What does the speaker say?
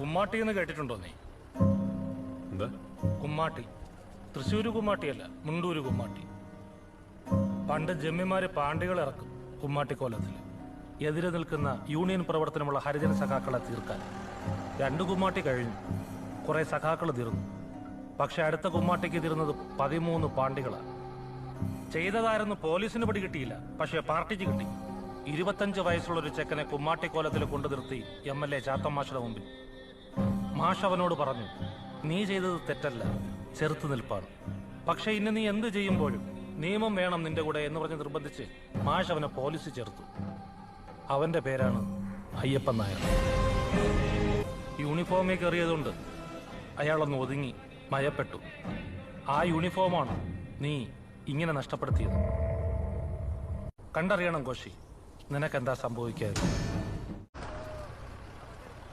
കുമ്മാട്ടി എന്ന് കേട്ടിട്ടുണ്ടോ നീ? എന്താ? കുമ്മാട്ടി. തൃശ്ശൂര് കുമ്മാട്ടിയല്ല മുണ്ടൂര് കുമ്മാട്ടി. പണ്ട് ജമ്മിമാര് പാണ്ടികൾ ഇറക്കും കുമ്മാട്ടിക്കോലത്തിൽ എതിരെ നിൽക്കുന്ന യൂണിയൻ പ്രവർത്തനമുള്ള ഹരിജന സഖാക്കളെ തീർക്കാൻ. രണ്ട് കുമ്മാട്ടി കഴിഞ്ഞു. കുറെ സഖാക്കൾ തീർന്നു. പക്ഷെ അടുത്ത കുമ്മാട്ടിക്ക് തീർന്നത് പതിമൂന്ന് പാണ്ടികളാണ് ചെയ്തതായിരുന്നു പോലീസിന് പിടി കിട്ടിയില്ല പക്ഷേ പാർട്ടിക്ക് കിട്ടി. ഇരുപത്തഞ്ച് വയസ്സുള്ള ഒരു ചെക്കനെ കുമ്മാട്ടിക്കോലത്തിൽ കൊണ്ടു നിർത്തി എം എൽ എ ചാത്തം മുമ്പിൽ. മാഷ് അവനോട് പറഞ്ഞു നീ ചെയ്തത് തെറ്റല്ല ചെറുത്തു നിൽപ്പാണ്. പക്ഷെ ഇന്ന് നീ എന്ത് ചെയ്യുമ്പോഴും നിയമം വേണം നിന്റെ കൂടെ എന്ന് പറഞ്ഞ് നിർബന്ധിച്ച് മാഷ് അവനെ പോലീസ് ചേർത്തു. അവന്റെ പേരാണ് അയ്യപ്പൻ നായർ. യൂണിഫോമിൽ കയറിയതുകൊണ്ട് അയാളൊന്ന് ഒതുങ്ങി മയപ്പെട്ടു ആ യൂണിഫോമാണ് നീ ഇങ്ങനെ നഷ്ടപ്പെടുത്തിയത്. കണ്ടറിയണം കോശി നിനക്കെന്താ സംഭവിക്കാതെ